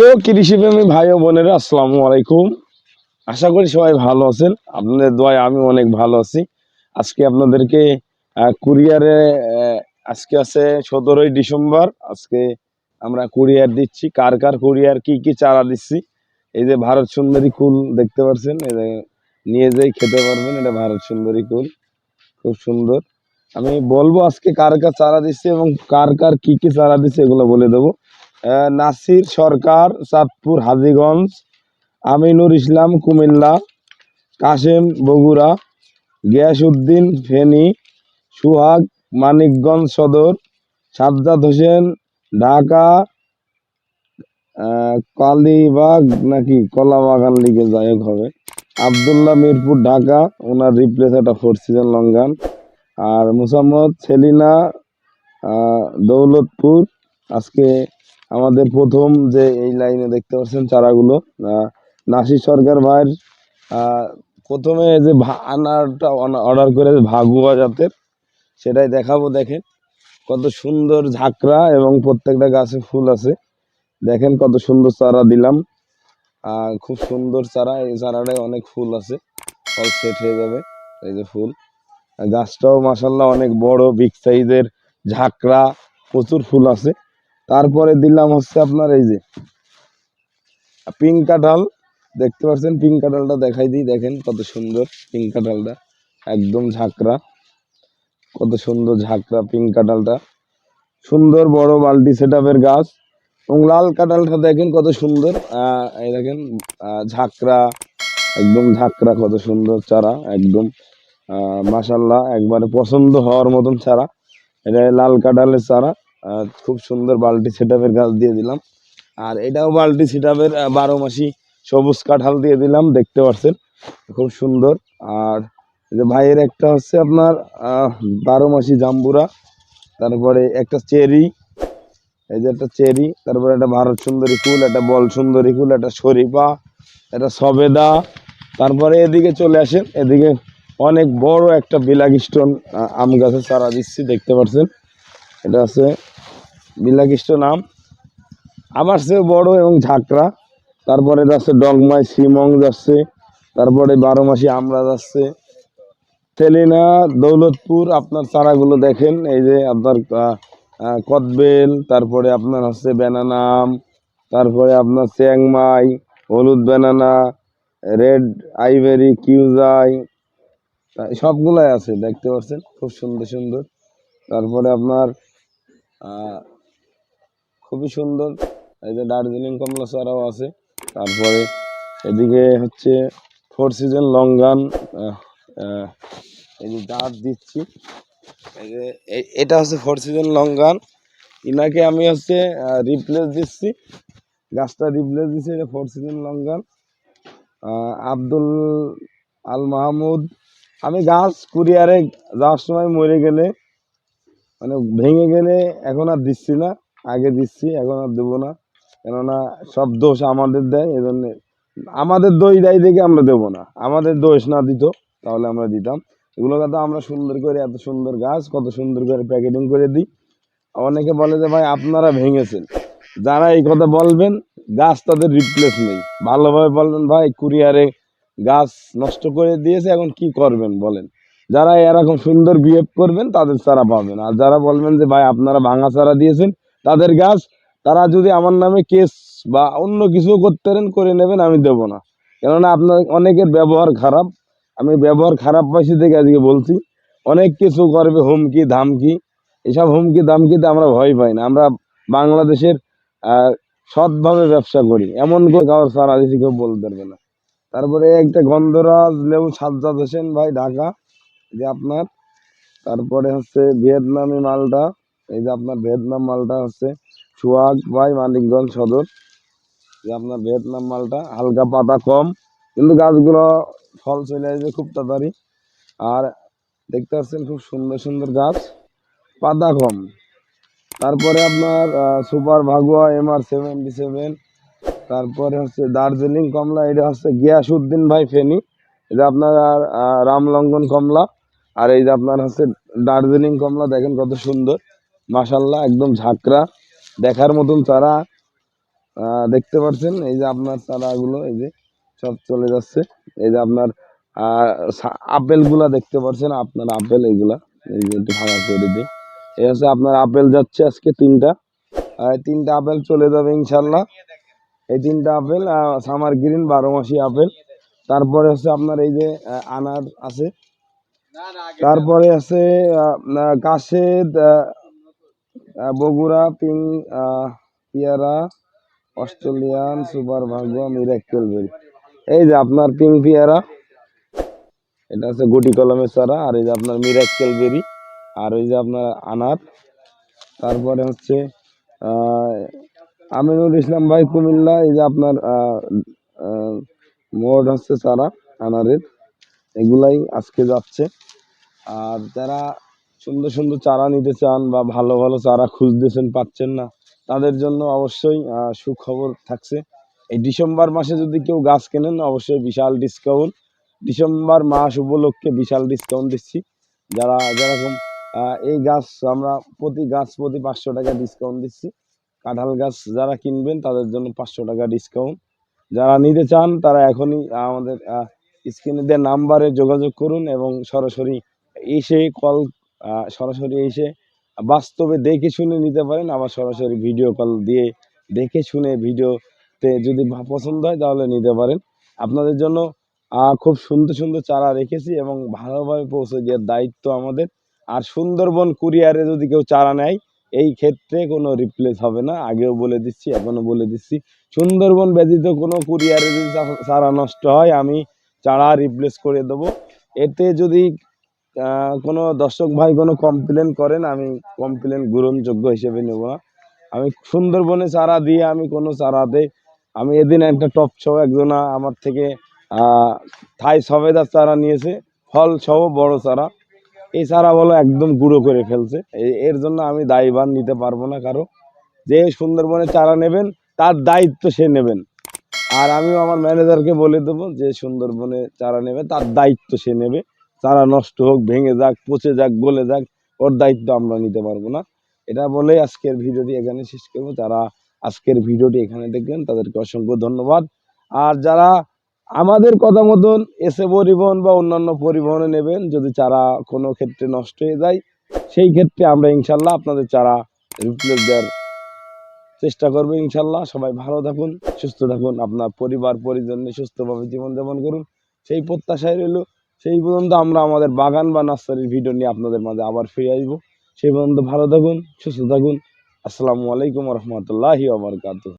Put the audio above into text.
প্রিয় কৃষিপ্রেমী ভাই ও বোনেরা, আসসালামু আলাইকুম। আশা করি সবাই ভালো আছেন। আপনাদের দোয়ায় আমি অনেক ভালো আছি। আজকে আপনাদেরকে কুরিয়ারে আজকে আছে সতেরোই ডিসেম্বর। আজকে আমরা কুরিয়ার দিচ্ছি। কার কার কুরিয়ার, কি কি চারা দিচ্ছি? এই যে ভারত সুন্দরী কুল দেখতে পাচ্ছেন? এই যে নিয়ে যেই খেতে পারবেন। এটা ভারত সুন্দরী কুল। খুব সুন্দর। আমি বলব আজকে কার কার চারা দিচ্ছি এবং কার কার কি কি চারা দিচ্ছে, এগুলো বলে দেবো। নাসির সরকার, চাঁদপুর, হাজীগঞ্জ, আমিনুর ইসলাম, কুমিল্লা, কাশেম, বগুড়া, গিয়াসউদ্দিন, ফেনী, সুহাগ, মানিকগঞ্জ সদর, সাজ্জাদ হোসেন, ঢাকা কালীবাগ নাকি কলাবাগান লিগে যাই হোক হবে। আবদুল্লাহ মিরপুর, ঢাকা ওনার রিপ্লেস একটা ফোর সিজন লঙ্গান আর মুসাম্মদ, সেলিনা দৌলতপুর, আজকে আমাদের প্রথম যে এই লাইনে দেখতে পাচ্ছেন চারাগুলো নাসির সরকার ভাইয়ের প্রথমে যে আনারটা অর্ডার করে ভাগুয়া জাতের, সেটাই দেখাবো, দেখেন। কত সুন্দর ঝাঁকড়া এবং প্রত্যেকটা গাছে ফুল আছে। দেখেন কত সুন্দর চারা দিলাম। খুব সুন্দর চারা, এই চারাটায় অনেক ফুল আছে। ফল সেট হয়ে যাবে, এই যে ফুল। গাছটাও মাসাল্লাহ অনেক বড় বিগ সাইজের ঝাঁকড়া, প্রচুর ফুল আছে। তারপরে দিলাম হচ্ছে আপনার এই যে পিঙ্ক কাঁঠাল দেখতে পাচ্ছেন পিঙ্ক কাঁঠালটা দেখাই দিই দেখেন কত সুন্দর পিঙ্ক কাঁঠালটা একদম ঝাঁকড়া কত সুন্দর ঝাঁকড়া পিঙ্ক কাঁঠালটা সুন্দর বড় বালতি সেটআপের গাছ এবং লাল কাঁঠালটা দেখেন কত সুন্দর এই দেখেন ঝাঁকড়া একদম ঝাঁকড়া কত সুন্দর চারা একদম আহ, মাশাল্লাহ একবারে পছন্দ হওয়ার মতন চারা এটা লাল কাঁঠালের চারা আহ, খুব সুন্দর বালতি সেটআপের গাছ দিয়ে দিলাম। আর এটাও বাল্টি বালতি সেটআপের বারো মাসি সবুজ কাঁঠাল দিয়ে দিলাম দেখতে পাচ্ছেন খুব সুন্দর। আর যে ভাইয়ের একটা হচ্ছে আপনার বারো মাসি জাম্বুরা তারপরে একটা চেরি এই যে একটা চেরি তারপরে একটা ভারত সুন্দরী ফুল একটা বল সুন্দরী ফুল একটা শরীফা একটা সবেদা তারপরে এদিকে চলে আসেন এদিকে অনেক বড় একটা বিলাক স্টোন আম গাছের চারা দিচ্ছি দেখতে পাচ্ছেন এটা আছে বিলাক নাম। আম আমার চেয়ে বড় এবং ঝাঁকড়া। তারপরে যাচ্ছে ডগমাই শ্রীমং যাচ্ছে। তারপরে বারো মাসি আমরা যাচ্ছে। তেলিনা, দৌলতপুর, আপনার চারাগুলো দেখেন। এই যে আপনার কদবেল, তারপরে আপনার হচ্ছে বেনানাম, তারপরে আপনার চ্যাংমাই, হলুদ বেনানা, রেড আইভেরি, কিউজাই সবগুলাই আছে, দেখতে পাচ্ছেন? খুব সুন্দর সুন্দর। তারপরে আপনার খুবই সুন্দর। এই যে দার্জিলিং কমলা চারাও আছে। তারপরে এদিকে হচ্ছে ফোর সিজন লঙ্গান এই যে দাঁত দিচ্ছি। এই যে এটা হচ্ছে ফোর সিজন লঙ্গান ইনাকে আমি হচ্ছে রিপ্লেস দিচ্ছি। গাছটা রিপ্লেস দিচ্ছি এটা four season longan Abdul Al Mahmud. আমি গাছ কুরিয়ারে যাওয়ার সময় মরে গেলে মানে ভেঙে গেলে এখন আর দিচ্ছি না। আগে দিচ্ছি, এখন আর দেবো না। কেননা সব দোষ আমাদের দেয়, এজন্য আমাদের দোষ দেয় দেখে আমরা দেবো না। আমাদের দোষ না দিত, তাহলে আমরা দিতাম। এগুলোকে তো আমরা সুন্দর করে, এত সুন্দর গাছ, কত সুন্দর করে প্যাকেটিং করে দিই। অনেকে বলে যে, ভাই, আপনারা ভেঙেছেন। যারা এই কথা বলবেন, গাছ তাদের রিপ্লেস নেই। ভালোভাবে বলবেন, ভাই, কুরিয়ারে গাছ নষ্ট করে দিয়েছে, এখন কি করবেন? বলেন। যারা এরকম সুন্দর বিহেভ করবেন, তাদের চারা পাবেন। আর যারা বলবেন যে, ভাই, আপনারা ভাঙা চারা দিয়েছেন তাদের গাছ, তারা যদি আমার নামে কেস বা অন্য কিছু করতে পারেন করে নেবেন, আমি দেবো না। কেননা আপনার অনেকের ব্যবহার খারাপ। আমি ব্যবহার খারাপ পাইছি দেখে আজকে বলছি, অনেক কিছু করবে, হুমকি, ধামকি। এসব হুমকি দামকিতে আমরা ভয় পাই না। আমরা বাংলাদেশের সৎভাবে ব্যবসা করি। এমন করে কারোর সারা দিছি কেউ বলতে পারবে না। তারপরে একটা গন্ধরাজ লেবু সাজ্জাদ হোসেন ভাই, ঢাকা, যে আপনার। তারপরে হচ্ছে ভিয়েতনামি মালটা। এই যে আপনার ভিয়েতনাম মালটা হচ্ছে সুয়াগ ভাই মানিকগঞ্জ সদর। যে আপনার ভিয়েতনাম মালটা, হালকা পাতা কম, কিন্তু গাছগুলো ফল চলে আসবে খুব তাড়াতাড়ি। আর দেখতে পাচ্ছেন খুব সুন্দর সুন্দর গাছ, পাতা কম। তারপরে আপনার super Bhagwa M R seventy seven তারপরে হচ্ছে দার্জিলিং কমলা, এটা হচ্ছে গিয়াসউদ্দিন ভাই ফেনি। এটা আপনার আর রামলঙ্গন কমলা, আর এই যে আপনার হচ্ছে দার্জিলিং কমলা, দেখেন কত সুন্দর। মাসাল্লাহ একদম ঝাঁকড়া। দেখার মতন চারা দেখতে পাচ্ছেন এই যে আপনার চারাগুলো, এই যে সব চলে যাচ্ছে। এই যে আপনার আপেলগুলা দেখতে পাচ্ছেন আপনার আপেল এইগুলা, এই যে একটু ভাঙা করে দিই। এই হচ্ছে আপনার আপেল যাচ্ছে আজকে তিনটা। তিনটা আপেল চলে যাবে ইনশাল্লাহ এই তিনটা আপেল সামার গ্রিন, বারো মাসি আপেল। তারপরে হচ্ছে আপনার এই যে আনার আছে। তারপরে আছে কাশেদ বগুড়া, পিং পিয়ারা, Australian super Bhagya miracle berry এই যে আপনার পিং পিয়ারা, এটা হচ্ছে গুটি কলমের চারা, আর এই যে আপনার মিরাক্কেল বেরি আর ওই যে আপনার আনার। তারপরে হচ্ছে আমিনুল ইসলাম ভাই কুমিল্লা, এই যে আপনার মোট হচ্ছে চারা, আনারের। এগুলাই আজকে যাচ্ছে। আর যারা সুন্দর সুন্দর চারা নিতে চান বা ভালো ভালো চারা খুঁজতেছেন, পাচ্ছেন না, তাদের জন্য অবশ্যই সুখবর থাকছে। এই ডিসেম্বর মাসে যদি কেউ গাছ কেনেন, অবশ্যই বিশাল ডিসকাউন্ট ডিসেম্বর মাস উপলক্ষে বিশাল ডিসকাউন্ট দিচ্ছি। যারা, যেরকম এই গাছ আমরা প্রতি গাছ প্রতি পাঁচশো টাকা ডিসকাউন্ট দিচ্ছি। কাঁঠাল গাছ যারা কিনবেন, তাদের জন্য পাঁচশো টাকা ডিসকাউন্ট যারা নিতে চান, তারা এখনই আমাদের স্ক্রিনে দেওয়া নাম্বারে যোগাযোগ করুন এবং সরাসরি এসে কল সরাসরি এসে বাস্তবে দেখে শুনে নিতে পারেন, আবার সরাসরি ভিডিও কল দিয়ে দেখে শুনে ভিডিওতে যদি পছন্দ হয় তাহলে নিতে পারেন। আপনাদের জন্য খুব সুন্দর সুন্দর চারা রেখেছি এবং ভালোভাবে পৌঁছে দেওয়ার দায়িত্ব আমাদের। আর সুন্দরবন কুরিয়ারে যদি কেউ চারা নেয়, এই ক্ষেত্রে কোনো রিপ্লেস হবে না। আগেও বলে দিচ্ছি, এখনও বলে দিচ্ছি। সুন্দরবন ব্যতীত কোনো কুরিয়ারে যদি চারা নষ্ট হয়, আমি চারা রিপ্লেস করে দেবো। এতে যদি কোনো দর্শক ভাই কোনো কমপ্লেন করেন, আমি কমপ্লেন গ্রহণযোগ্য হিসেবে নেব না। আমি সুন্দরবনে চারা দিয়ে আমি কোনো চারাতে, আমি এদিন একটা টপ সহ একজনা আমার থেকে থাই সবেদার চারা নিয়েছে, ফল সহ বড় চারা। এই চারা বলো একদম গুঁড়ো করে ফেলছে। এর জন্য আমি দায়ভার নিতে পারব না কারও। যে সুন্দরবনে চারা নেবেন, তার দায়িত্ব সে নেবেন। আর আমিও আমার ম্যানেজারকে বলে দেবো, যে সুন্দরবনে চারা নেবে, তার দায়িত্ব সে নেবে। চারা নষ্ট হোক, ভেঙে যাক, পচে যাক, গলে যাক, ওর দায়িত্ব আমরা নিতে পারব না। এটা বলে আজকের ভিডিওটি এখানে শেষ করব। যারা আজকের ভিডিওটি এখানে দেখলেন, তাদেরকে অসংখ্য ধন্যবাদ। আর যারা আমাদের কথা মতন এসে পরিবহন বা অন্যান্য পরিবহনে নেবেন, যদি চারা কোনো ক্ষেত্রে নষ্ট হয়ে যায়, সেই ক্ষেত্রে আমরা ইনশাল্লাহ আপনাদের চারা রিপ্লেস দেওয়ার চেষ্টা করব ইনশাল্লাহ। সবাই ভালো থাকুন, সুস্থ থাকুন, আপনার পরিবার পরিজন সুস্থভাবে জীবনযাপন করুন। সেই প্রত্যাশায় রইল। সেই পর্যন্ত আমরা আমাদের বাগান বা নার্সারির ভিডিও নিয়ে আপনাদের মাঝে আবার ফিরে আসব। সেই পর্যন্ত ভালো থাকুন, সুস্থ থাকুন। আসসালামু আলাইকুম রহমতুল্লাহি আবরকাত